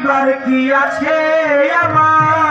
বুঝিবার কি আছে আমার?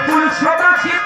আছে বকুল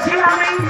শুনেছি